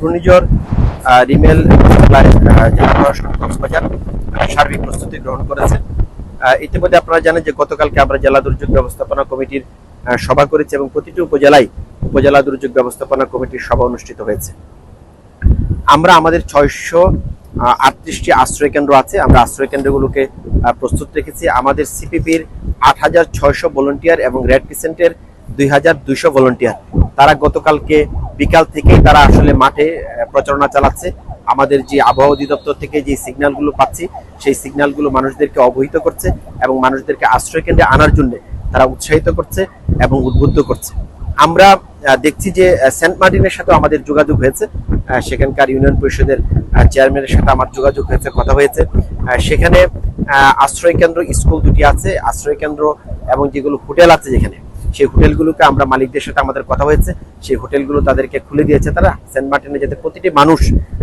ঘূর্ণিঝড় রিমেল জেলা কক্সবাজার সার্বিক প্রস্তুতি গ্রহণ করেছে ইতিমধ্যে আপনারা জানেন যে গতকালকে আমরা জেলা দুর্যোগ ব্যবস্থাপনা কমিটির সভা করেছি এবং প্রতিটি উপজেলায় উপজেলা দুর্যোগ ব্যবস্থাপনা কমিটির সভা অনুষ্ঠিত হয়েছে। আমরা আমাদের ছয়শো আটত্রিশটি আশ্রয় কেন্দ্র আছে। আমরা আশ্রয় কেন্দ্রগুলোকে প্রস্তুত রেখেছি। আমাদের সিপিপির আট হাজার ছয়শো ভলেন্টিয়ার এবং রেড ক্রিসেন্টের দুই হাজার দুইশো ভলেন্টিয়ার তারা গতকালকে বিকাল থেকেই তারা আসলে মাঠে প্রচারণা চালাচ্ছে। আমাদের যে আবহাওয়া অধিদপ্তর থেকে যে সিগন্যালগুলো পাচ্ছি, সেই সিগন্যালগুলো মানুষদেরকে অবহিত করছে এবং মানুষদেরকে আশ্রয় কেন্দ্রে আনার জন্য তারা উৎসাহিত করছে এবং উদ্বুদ্ধ করছে। আমরা দেখছি যে সেন্ট মার্টিনের সাথে আমাদের যোগাযোগ হয়েছে। সেখানকার ইউনিয়ন পরিষদের চেয়ারম্যানের সাথে আমার যোগাযোগ হয়েছে, কথা হয়েছে। সেখানে আশ্রয় কেন্দ্র, স্কুল দুটি আছে। আশ্রয় কেন্দ্র এবং যেগুলো হোটেল আছে যেখানে সেই হোটেলগুলোকে আমরা মালিকদের সাথে আমাদের কথা হয়েছে। সেই হোটেলগুলো তাদেরকে খুলে দিয়েছে তারা। সেন্ট মার্টিনে যাতে প্রতিটি মানুষ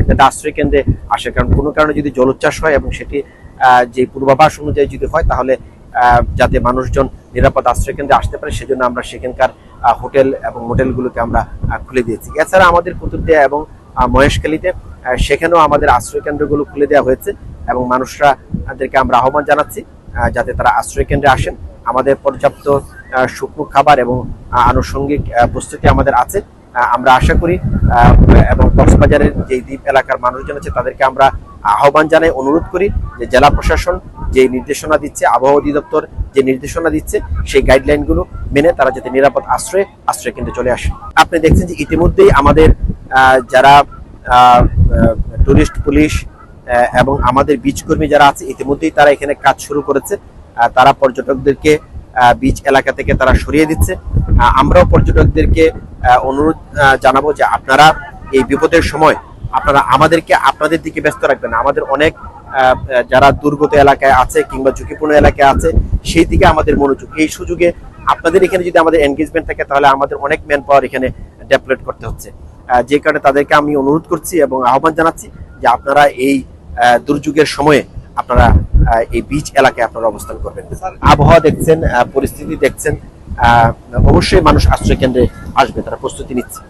যাতে আশ্রয় কেন্দ্রে আসে। কারণ কোনো কারণে যদি জলোচ্ছ্বাস হয় এবং সেটি যে পূর্বাভাস অনুযায়ী যদি হয়, তাহলে যাতে মানুষজন নিরাপদ আশ্রয় কেন্দ্রে আসতে পারে, সেজন্য আমরা সেখানকার হোটেল এবং হোটেলগুলোকে আমরা খুলে দিয়েছি। এছাড়া আমাদের কুতুবদিয়া এবং মহেশখালীতে সেখানেও আমাদের আশ্রয় কেন্দ্রগুলো খুলে দেওয়া হয়েছে এবং মানুষরা তাদেরকে আমরা আহ্বান জানাচ্ছি যাতে তারা আশ্রয় কেন্দ্রে আসেন। আমাদের পর্যাপ্ত শুকনো খাবার এবং আনুষঙ্গিক প্রস্তুতি আমাদের আছে। আমরা আশা করি এবং কক্সবাজারের যে দ্বীপ এলাকার মানুষজন আছে, তাদেরকে আমরা আহ্বান জানাই, অনুরোধ করি যে জেলা প্রশাসন যে নির্দেশনা দিচ্ছে, আবহাওয়া অধিদপ্তর যে নির্দেশনা দিচ্ছে, সেই গাইডলাইনগুলো মেনে তারা যাতে নিরাপদ আশ্রয়ে, আশ্রয় কেন্দ্রে চলে আসে। আপনি দেখছেন যে ইতিমধ্যেই আমাদের যারা টুরিস্ট পুলিশ এবং আমাদের বীজকর্মী যারা আছে, ইতিমধ্যেই তারা এখানে কাজ শুরু করেছে। তারা পর্যটকদেরকে বিচ এলাকা থেকে তারা সরিয়ে দিচ্ছে। আমরাও পর্যটকদেরকে অনুরোধ জানাব যে আপনারা এই বিপদের সময় আপনারা আমাদেরকে আপনাদের দিকে ব্যস্ত রাখবেন আমাদের অনেক যারা দুর্গত এলাকায় আছে কিংবা ঝুঁকিপূর্ণ এলাকায় আছে, সেই দিকে আমাদের মনোযোগ। এই সুযোগে আপনাদের এখানে যদি আমাদের এনগেজমেন্ট থাকে, তাহলে আমাদের অনেক ম্যান পাওয়ার এখানে ডেভেলপ করতে হচ্ছে। যে কারণে তাদেরকে আমি অনুরোধ করছি এবং আহ্বান জানাচ্ছি যে আপনারা এই দুর্যোগের সময়ে আপনারা এই বিচ এলাকায় আপনারা অবস্থান করবেন। আবহাওয়া দেখছেন পরিস্থিতি দেখছেন আহ, অবশ্যই মানুষ আশ্রয় কেন্দ্রে আসবে তারা প্রস্তুতি নিচ্ছে।